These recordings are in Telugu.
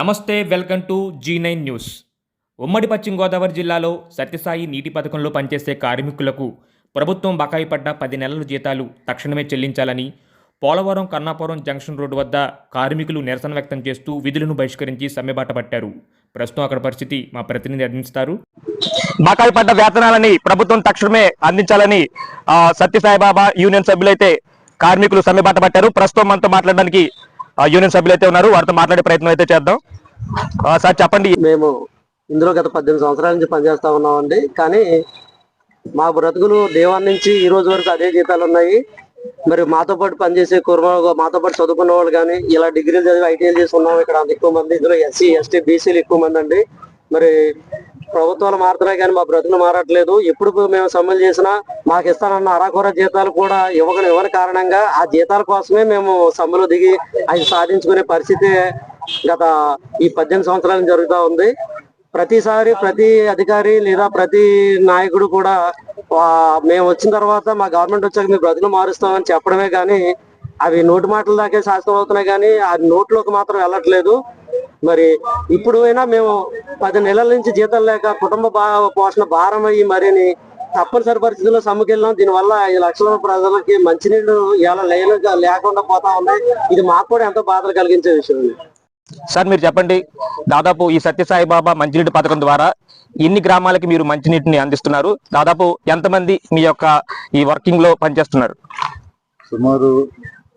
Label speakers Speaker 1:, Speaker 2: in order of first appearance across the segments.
Speaker 1: నమస్తే welcome to Zee nine news. ఉమ్మడి పశ్చిమ గోదావరి జిల్లాలో సత్యసాయి నీటి పథకంలో పనిచేసే కార్మికులకు ప్రభుత్వం బకాయి పడ్డ పది నెలల జీతాలు తక్షణమే చెల్లించాలని పోలవరం కన్నాపురం జంక్షన్ రోడ్డు వద్ద కార్మికులు నిరసన వ్యక్తం చేస్తూ విధులను బహిష్కరించి సమ్మెబాట పట్టారు. ప్రస్తుతం అక్కడ పరిస్థితి మా ప్రతినిధి అందిస్తారు.
Speaker 2: బకాయి పడ్డ వేతనాలని ప్రభుత్వం తక్షణమే అందించాలని సత్యసాయిబాబా యూనియన్ సభ్యులైతే కార్మికులు సమ్మెబాట పట్టారు. ప్రస్తుతం మనతో మాట్లాడడానికి ఆ, యూనియన్ అయితే ఉన్నారు. వారితో మాట్లాడే ప్రయత్నం అయితే చేద్దాం. సార్ చెప్పండి.
Speaker 3: మేము ఇందులో గత పద్దెనిమిది సంవత్సరాల నుంచి పనిచేస్తా ఉన్నామండి. కానీ మా బ్రతుకులు దేవాన్ నుంచి ఈ రోజు వరకు అదే జీతాలు ఉన్నాయి. మరి మాతో పాటు పనిచేసే కుర్మ మాతో పాటు చదువుకున్న వాళ్ళు కానీ ఇలా డిగ్రీలు చదివి ఐటీఎల్ చేసి ఇక్కడ అంత ఎక్కువ మంది ఇందులో ఎస్సీ ఎస్టీ బీసీలు ఎక్కువ మంది అండి. మరి ప్రభుత్వాలు మారుతున్నాయి కానీ మా బ్రతుకులు మారట్లేదు. ఎప్పుడు మేము సమ్మెలు చేసినా మాకు ఇస్తానన్న అరాకొర జీతాలు కూడా ఇవ్వక ఇవ్వని కారణంగా ఆ జీతాల కోసమే మేము సమ్మెలు దిగి అవి సాధించుకునే పరిస్థితి గత ఈ పద్దెనిమిది సంవత్సరాలు జరుగుతూ ఉంది. ప్రతిసారి ప్రతి అధికారి లేదా ప్రతి నాయకుడు కూడా మేము వచ్చిన తర్వాత మా గవర్నమెంట్ వచ్చాక మీ బ్రతులు మారుస్తామని చెప్పడమే కానీ అవి నోటి మాటల దాకే శాస్త్రం అవుతున్నాయి కానీ ఆ నోట్లోకి మాత్రం వెళ్ళట్లేదు. మరి ఇప్పుడు అయినా మేము పది నెలల నుంచి జీతం లేక కుటుంబ పోషణ భారం అయ్యి మరిని తప్పనిసరి పరిస్థితుల్లో సమ్ముకెళ్ళాం. దీనివల్ల ఐదు లక్షల ప్రజలకి మంచినీళ్ళు ఇలా లేనుగా లేకుండా పోతా ఉన్నాయి ఇది మాకు కూడా ఎంతో బాధలు కలిగించే విషయం
Speaker 2: సార్ మీరు చెప్పండి. దాదాపు ఈ సత్యసాయిబాబా మంచినీటి పథకం ద్వారా ఎన్ని గ్రామాలకి మీరు మంచినీటిని అందిస్తున్నారు. దాదాపు ఎంతమంది మీ యొక్క ఈ వర్కింగ్లో పనిచేస్తున్నారు?
Speaker 4: సుమారు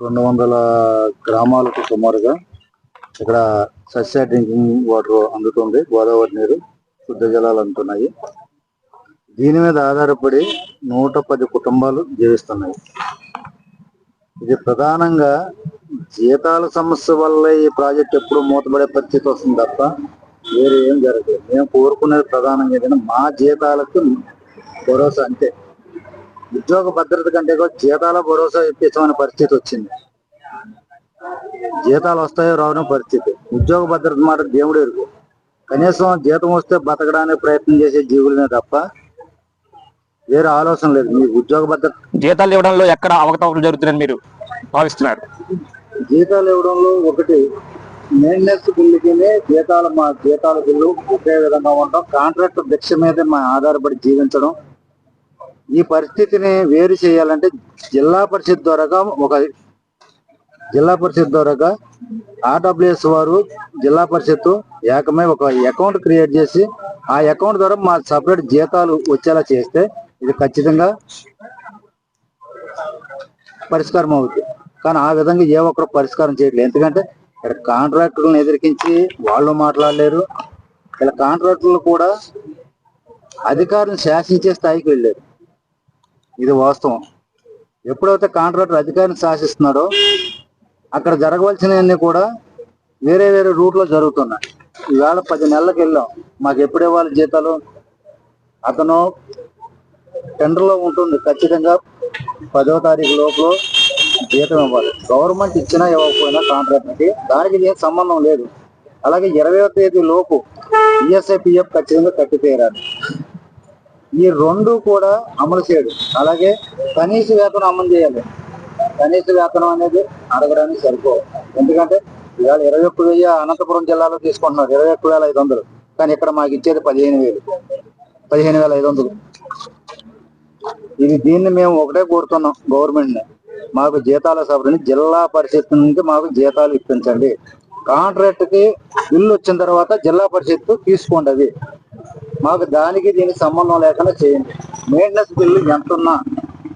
Speaker 4: రెండు వందల గ్రామాలకు సుమారుగా ఇక్కడ సస్య డ్రింకింగ్ వాటర్ అందుతుంది. గోదావరి నీరు శుద్ధ జలాలు అందుతున్నాయి. దీని మీద ఆధారపడి నూట పది కుటుంబాలు జీవిస్తున్నాయి. ఇది ప్రధానంగా జీతాల సమస్య వల్ల ఈ ప్రాజెక్ట్ ఎప్పుడు మూతపడే పరిస్థితి వస్తుంది తప్ప వేరే ఏం జరగదు. మేము కోరుకునేది ప్రధానంగా ఏంటంటే మా జీతాలకు భరోసా అంతే. ఉద్యోగ భద్రత కంటే కూడా జీతాల భరోసా ఇప్పించమనే పరిస్థితి వచ్చింది. జీతాలు వస్తాయో రావడం పరిస్థితి. ఉద్యోగ భద్రత మాట దేవుడు ఎరుగు. కనీసం జీతం వస్తే బతకడానికి ప్రయత్నం చేసే జీవులనే తప్ప వేరే ఆలోచన లేదు. మీ ఉద్యోగ భద్రత
Speaker 2: జీతాలు ఇవ్వడంలో ఎక్కడ అవకతవకలు జరుగుతున్నాయని మీరు భావిస్తున్నారు?
Speaker 4: జీతాలు ఇవ్వడంలో ఒకటి మెయింటెనెన్స్ బిల్లుకినే జీతాలు మా జీతాల బిల్లు ఒకే విధంగా ఉండడం కాంట్రాక్ట్ భిక్ష మీద మా ఆధారపడి జీవించడం. ఈ పరిస్థితిని వేరు చేయాలంటే జిల్లా పరిషత్ ద్వారాగా ఒక జిల్లా పరిషత్ ద్వారాగా ఆర్డబ్ల్యూఎస్ వారు జిల్లా పరిషత్ ఏకమై ఒక అకౌంట్ క్రియేట్ చేసి ఆ అకౌంట్ ద్వారా మా సపరేట్ జీతాలు వచ్చేలా చేస్తే ఇది ఖచ్చితంగా పరిష్కారం అవుతుంది. కానీ ఆ విధంగా ఏ ఒక్కరు పరిష్కారం చేయట్లేదు. ఎందుకంటే ఇక్కడ కాంట్రాక్టులను ఎదిరికించి వాళ్ళు మాట్లాడలేరు. ఇలా కాంట్రాక్టులు కూడా అధికారులను శాసించే స్థాయికి వెళ్ళారు. ఇది వాస్తవం. ఎప్పుడైతే కాంట్రాక్టర్ అధికారిని శాసిస్తున్నాడో అక్కడ జరగవలసినవన్నీ కూడా వేరే వేరే రూట్లో జరుగుతున్నాయి. ఈవేళ పది నెలలకు వెళ్ళాం. మాకు ఎప్పుడు ఇవ్వాలి జీతాలు? అతను టెండర్లో ఉంటుంది. ఖచ్చితంగా పదో తారీఖు లోపల జీతం ఇవ్వాలి. గవర్నమెంట్ ఇచ్చినా ఇవ్వకపోయినా కాంట్రాక్ట్కి దానికి ఏం సంబంధం లేదు. అలాగే ఇరవై తేదీ లోపు ఈఎస్ఐ పిఎఫ్ ఖచ్చితంగా కట్టి తీరాలి ఈ రెండు కూడా అమలు చేయడు. అలాగే కనీస వేతనం అమలు చేయాలి. కనీస వేతనం అనేది అడగడానికి సరిపో ఎందుకంటే ఇవాళ ఇరవై ఒక్క వెయ్యి అనంతపురం జిల్లాలో తీసుకుంటున్నారు. ఇరవై ఒక్క వేల ఐదు వందలు. కానీ ఇక్కడ మాకు ఇచ్చేది పదిహేను వేలు. పదిహేను వేల ఐదు వందలు. ఇది దీన్ని మేము ఒకటే కోరుతున్నాం గవర్నమెంట్ని మాకు జీతాల సభని జిల్లా పరిషత్ నుండి మాకు జీతాలు ఇప్పించండి. కాంట్రాక్ట్కి బిల్లు వచ్చిన తర్వాత జిల్లా పరిషత్ తీసుకోండి అది. మాకు దానికి దీనికి సంబంధం లేకుండా చేయండి. మెయింటెనెన్స్ బిల్లు ఎంత ఉన్నా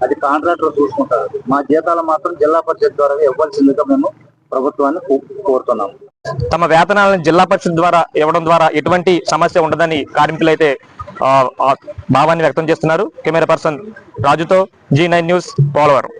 Speaker 4: అది కాంట్రాక్టర్ చూసుకుంటారు మా జీతాలు మాత్రం జిల్లా పరిషత్ ద్వారా ఇవ్వాల్సిందిగా మేము ప్రభుత్వాన్ని కో- కోరుతున్నాము.
Speaker 2: తమ వేతనాలను జిల్లా పరిషత్ ద్వారా ఇవ్వడం ద్వారా ఎటువంటి సమస్య ఉండదని కార్మికులు అయితే ఆ, భావాన్ని వ్యక్తం చేస్తున్నారు. కెమెరా పర్సన్ రాజుతో జీ నైన్ న్యూస్ పోలవరం.